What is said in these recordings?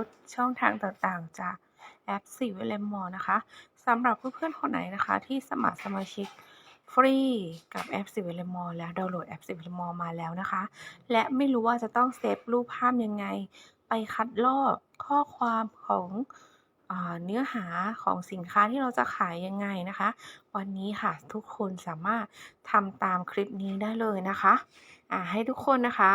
สต์ช่องทางต่างๆ จากแอปสีเวลมอนะคะสำหรับเพื่อนๆคนไหนนะคะ ที่สมัครสมาชิกฟรีกับแอปสีเวลมอแล้วดาวน์โหลดแอปสีเวลมอมาแล้วนะคะ และไม่รู้ว่าจะต้องเซฟรูปภาพยังไง ไปคัดลอกข้อความของ เนื้อหาของสินค้าที่เราจะขายยังไงนะคะ วันนี้ค่ะทุกคนสามารถทำตามคลิปนี้ได้เลยนะคะอ่าให้ทุกคนนะคะ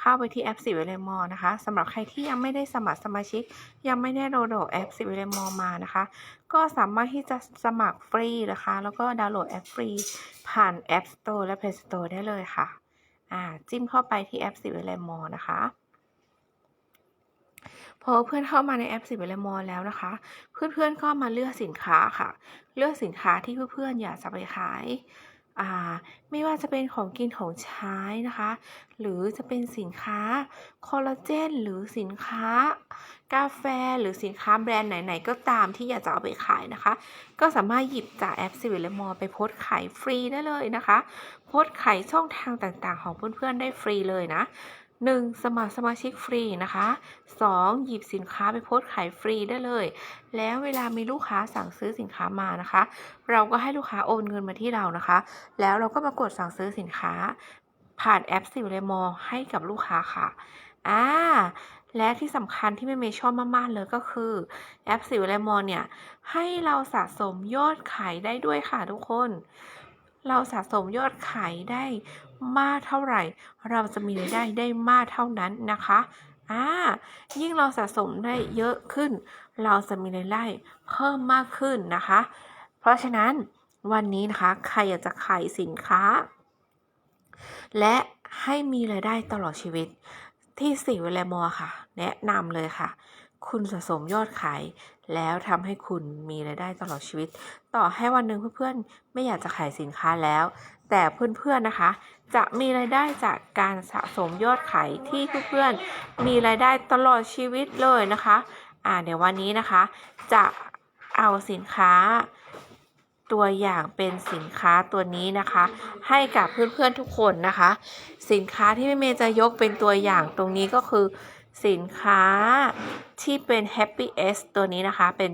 เข้าไปที่แอปสิวิเลมอนะคะสำหรับใครที่ยังไม่ได้สมัครสมาชิก ยังไม่ได้โหลดแอปสิวิเลมอมานะคะ ก็สามารถที่จะสมัครฟรีนะคะ แล้วก็ดาวน์โหลดแอปฟรี ผ่าน App Store และ Play Store ได้เลยค่ะ อ่า จิ้มเข้าไปที่แอปสิวิเลมอนะคะ พอเพื่อนเข้ามาในแอปสิบเวลมอแล้วนะคะ เพื่อนๆก็มาเลือกสินค้าค่ะ เลือกสินค้าที่เพื่อนๆอยากจะไปขายไม่ว่าจะเป็นของกินของใช้นะคะ หรือจะเป็นสินค้าคอลลาเจนหรือสินค้ากาแฟหรือสินค้าแบรนด์ไหน ๆ ก็ตามที่อยากจะเอาไปขายนะคะ ก็สามารถหยิบจากแอปสิวิลมอไปโพสขายฟรีได้เลยนะคะ โพสขายช่องทางต่างๆ ของเพื่อนๆได้ฟรีเลยนะ 1. สมัครสมาชิกฟรีนะคะ 2. หยิบสินค้าไปโพสขายฟรีได้เลย แล้วเวลามีลูกค้าสั่งซื้อสินค้ามานะคะ เราก็ให้ลูกค้าโอนเงินมาที่เรานะคะ แล้วเราก็มากดสั่งซื้อสินค้า ผ่านแอปสิวเลมอให้กับลูกค้าค่ะอ่าและที่สำคัญที่แม่เมย์ชอบมาก ๆ เลยก็คือแอปสิวเลมอเนี่ย ให้เราสะสมยอดขายได้ด้วยค่ะทุกคน เราสะสมยอดขายได้ มากเท่าไหร่ เราจะมีรายได้ได้มากเท่านั้นนะคะอ่ายิ่งเราสะสมได้เยอะขึ้น เราจะมีรายได้เพิ่มมากขึ้นนะคะ เพราะฉะนั้นวันนี้นะคะใครอยากจะขายสินค้า และให้มีรายได้ตลอดชีวิตที่สีเวลมอค่ะ แนะนำเลยค่ะ คุณสะสมยอดขาย แล้วทำให้คุณมีรายได้ตลอดชีวิต ต่อให้วันหนึ่งเพื่อนๆ ไม่อยากจะขายสินค้าแล้ว แต่เพื่อนๆนะคะ จะมีรายได้จากการสะสมยอดขายที่เพื่อนๆมีรายได้ตลอดชีวิตเลยนะคะอ่าเดี๋ยววันนี้นะคะ จะเอาสินค้าตัวอย่างเป็นสินค้าตัวนี้นะคะ ให้กับเพื่อนๆทุกคนนะคะ สินค้าที่แม่เมย์จะยกเป็นตัวอย่างตรงนี้ก็คือ สินค้าที่เป็น Happy S ตัวนี้นะคะ เป็น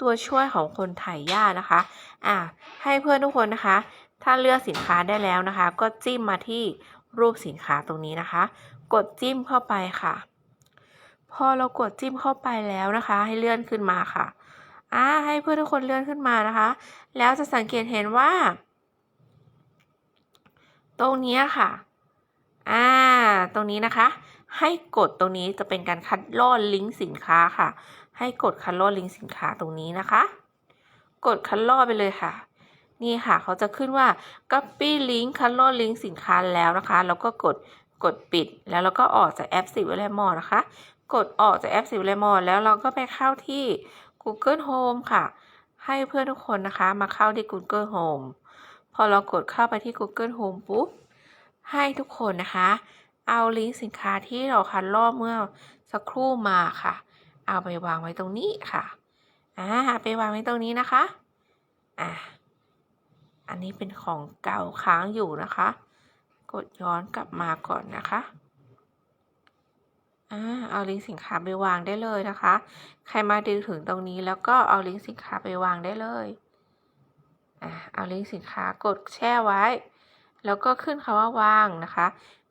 ตัวช่วยของคนถ่ายหญ้านะคะอะให้เพื่อนทุกคนนะคะ ถ้าเลือกสินค้าได้แล้วนะคะ ก็จิ้มมาที่รูปสินค้าตรงนี้นะคะ กดจิ้มเข้าไปค่ะ พอเรากดจิ้มเข้าไปแล้วนะคะ ให้เลื่อนขึ้นมาค่ะอ่าให้เพื่อนทุกคนเลื่อนขึ้นมานะคะ แล้วจะสังเกตเห็นว่า ตรงนี้ค่ะอ่าตรงนี้นะคะ ให้กดตรงนี้จะเป็นการคัดลอกลิงก์สินค้าค่ะ ให้กดคัดลอกลิงก์สินค้าตรงนี้นะคะ กดคัดลอกไปเลยค่ะ นี่ค่ะเขาจะขึ้นว่า copy link คัดลอกลิงก์สินค้าแล้วนะคะ แล้วก็กดกดปิด แล้วเราก็ออกจากแอปสิวเลมอนะคะ กดออกจากแอปสิวเลมอแล้วเราก็ไปเข้าที่ Google Home ค่ะ ให้เพื่อนทุกคนนะคะ มาเข้าที่ Google Home พอเรากดเข้าไปที่ Google Home ปุ๊บ ให้ทุกคนนะคะ เอาลิงก์สินค้าที่เราคัดลอกเมื่อสักครู่มาค่ะ เอาไปวางไว้ตรงนี้ค่ะ อ่า ไปวางไว้ตรงนี้นะคะ อ่า อันนี้เป็นของเก่าค้างอยู่นะคะ กดย้อนกลับมาก่อนนะคะอ่าเอาลิงก์สินค้าไปวางได้เลยนะคะ ใครมาดูถึงตรงนี้แล้วก็เอาลิงก์สินค้าไปวางได้เลยอ่าเอาลิงก์สินค้ากดแช่ไว้ แล้วก็ขึ้นคำว่าวางนะคะ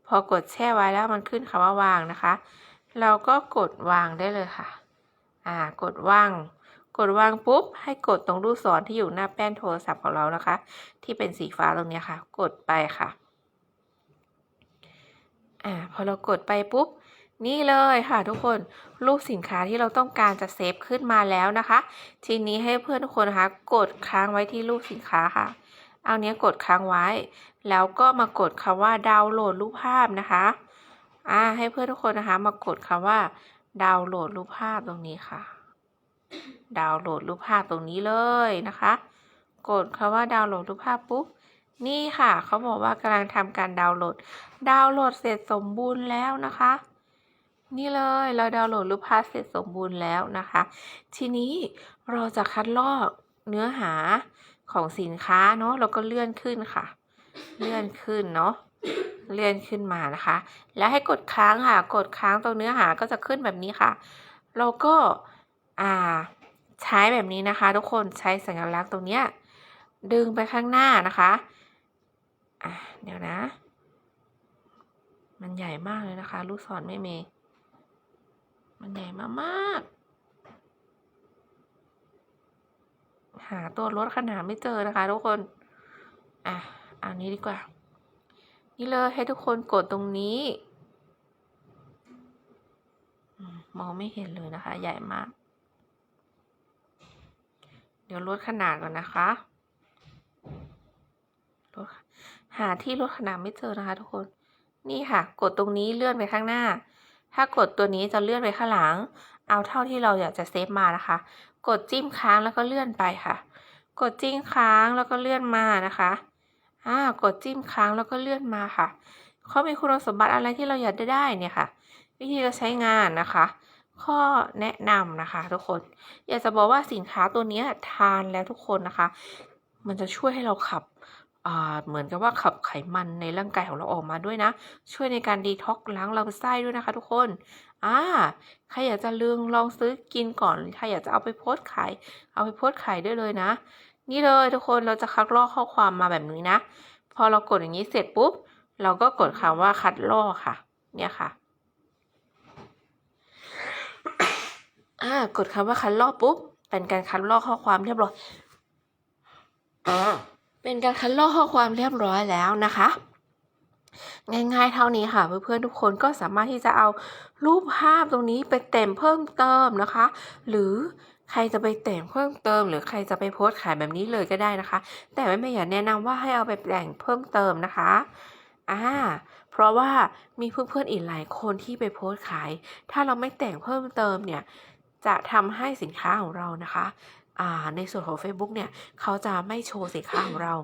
พอกดแช่ไว้แล้วมันขึ้นคำว่าวางนะคะ เราก็กดวางได้เลยค่ะ อ่ากดวาง กดวางปุ๊บ ให้กดตรงลูกศรที่อยู่หน้าแป้นโทรศัพท์ของเรานะคะ ที่เป็นสีฟ้าตรงนี้ค่ะ กดไปค่ะอ่าพอเรากดไปปุ๊บ นี่เลยค่ะทุกคนรูปสินค้าที่เราต้องการจะเซฟขึ้นมาแล้วนะคะ ทีนี้ให้เพื่อนทุกคนนะคะกดค้างไว้ที่รูปสินค้าค่ะ เอาเนี้ยกดค้างไว้ แล้วก็มากดคำว่าดาวน์โหลดรูปภาพนะคะอ่าให้เพื่อนทุกคนนะคะ มากดคำว่าดาวน์โหลดรูปภาพตรงนี้ค่ะ ดาวน์โหลดรูปภาพตรงนี้เลยนะคะ กดคำว่าดาวน์โหลดรูปภาพปุ๊บนี่ค่ะเขาบอกว่ากำลังทำการดาวน์โหลด ดาวน์โหลดเสร็จสมบูรณ์แล้วนะคะ นี่เลยเราดาวน์โหลดรูปภาพเสร็จสมบูรณ์แล้วนะคะ ทีนี้เราจะคัดลอกเนื้อหาของสินค้าเนาะเราก็เลื่อนขึ้นค่ะ เลื่อนขึ้นเนาะเลื่อนขึ้นมานะคะ แล้วให้กดค้างค่ะ กดค้างตรงเนื้อหาก็จะขึ้นแบบนี้ค่ะ เราก็ อ่า ใช้แบบนี้นะคะ ทุกคนใช้สัญลักษณ์ตรงเนี้ยดึงไปข้างหน้านะคะอะเดี๋ยวนะ มันใหญ่มากเลยนะคะ ลูกศรไม่เมมันใหญ่มากๆ หาตัวลดขนาดไม่เจอนะคะ ทุกคน อะอานี้ดีกว่า นี่เลยให้ทุกคนกดตรงนี้ มองไม่เห็นเลยนะคะ ใหญ่มาก เดี๋ยวลดขนาดก่อนนะคะลดหาที่ลดขนาดไม่เจอนะคะ ทุกคน นี่ค่ะ กดตรงนี้เลื่อนไปข้างหน้า ถ้ากดตัวนี้จะเลื่อนไปข้างหลัง เอาเท่าที่เราอยากจะเซฟมานะคะ กดจิ้มค้างแล้วก็เลื่อนไปค่ะ กดจิ้มค้างแล้วก็เลื่อนมานะคะอ่ากดจิ้มค้างแล้วก็เลื่อนมาค่ะเขามีคุณสมบัติอะไรที่เราอยากได้ได้เนี่ยค่ะ วิธีการใช้งานนะคะ ข้อแนะนำนะคะ ทุกคน อยากจะบอกว่าสินค้าตัวนี้ทานแล้วทุกคนนะคะ มันจะช่วยให้เราขับเหมือนกับว่าขับไขมันในร่างกายของเราออกมาด้วยนะ ช่วยในการดีท็อกซ์ล้างลำไส้ด้วยนะคะทุกคนอ่าใครอยากจะลืมลองซื้อกินก่อนใครอยากจะเอาไปโพสต์ขาย เอาไปโพสต์ขายได้เลยนะ นี่เลยทุกคนเราจะคัดลอกข้อความมาแบบนี้นะ พอเรากดอย่างนี้เสร็จปุ๊บ เราก็กดคำว่าคัดลอกค่ะ เนี่ยค่ะ อ่ากดคำว่าคัดลอกปุ๊บ เป็นการคัดลอกข้อความเรียบร้อยเป็นการคัดลอกข้อความเรียบร้อยแล้วนะคะ ง่ายๆเท่านี้ค่ะ เพื่อนๆทุกคนก็สามารถที่จะเอารูปภาพตรงนี้ไปแต่งเพิ่มเติมนะคะ หรือใครจะไปแต่งเพิ่มเติม หรือใครจะไปโพสต์ขายแบบนี้เลยก็ได้นะคะ แต่ไม่ไม่อยากแนะนำว่าให้เอาไปแต่งเพิ่มเติมนะคะอ่าเพราะว่ามีเพื่อนๆอีกหลายคนที่ไปโพสต์ขาย ถ้าเราไม่แต่งเพิ่มเติมเนี่ย จะทำให้สินค้าของเรานะคะอ่าในส่วนของ Facebook เนี่ยเขาจะไม่โชว์สินค้าของเรา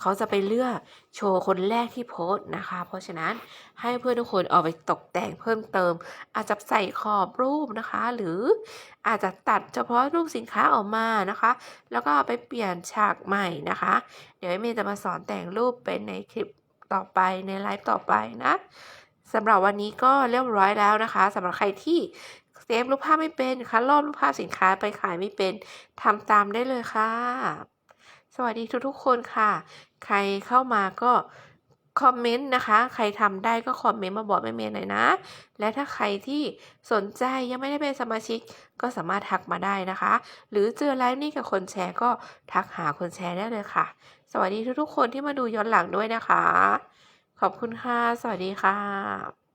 เขาจะไปเลือกโชว์คนแรกที่โพสต์นะคะ เพราะฉะนั้นให้เพื่อนทุกคนเอาไปตกแต่งเพิ่มเติม อาจจะใส่ขอบรูปนะคะ หรืออาจจะตัดเฉพาะรูปสินค้าออกมานะคะ แล้วก็ไปเปลี่ยนฉากใหม่นะคะ เดี๋ยวเมย์จะมาสอนแต่งรูปเป็นในคลิปต่อไปในไลฟ์ต่อไปนะสำหรับวันนี้ก็เรียบร้อยแล้วนะคะสำหรับใครที่ เซฟรูปภาพไม่เป็นคัดลอกรูปภาพสินค้าไปขายไม่เป็นทำตามได้เลยค่ะ สวัสดีทุกๆคนค่ะ ใครเข้ามาก็คอมเมนต์นะคะ ใครทำได้ก็คอมเมนต์มาบอกแม่เมย์หน่อยนะ และถ้าใครที่สนใจยังไม่ได้เป็นสมาชิกก็สามารถทักมาได้นะคะ หรือเจอไลฟ์นี้กับคนแชร์ก็ทักหาคนแชร์ได้เลยค่ะ สวัสดีทุกๆคนที่มาดูย้อนหลังด้วยนะคะ ขอบคุณค่ะ สวัสดีค่ะ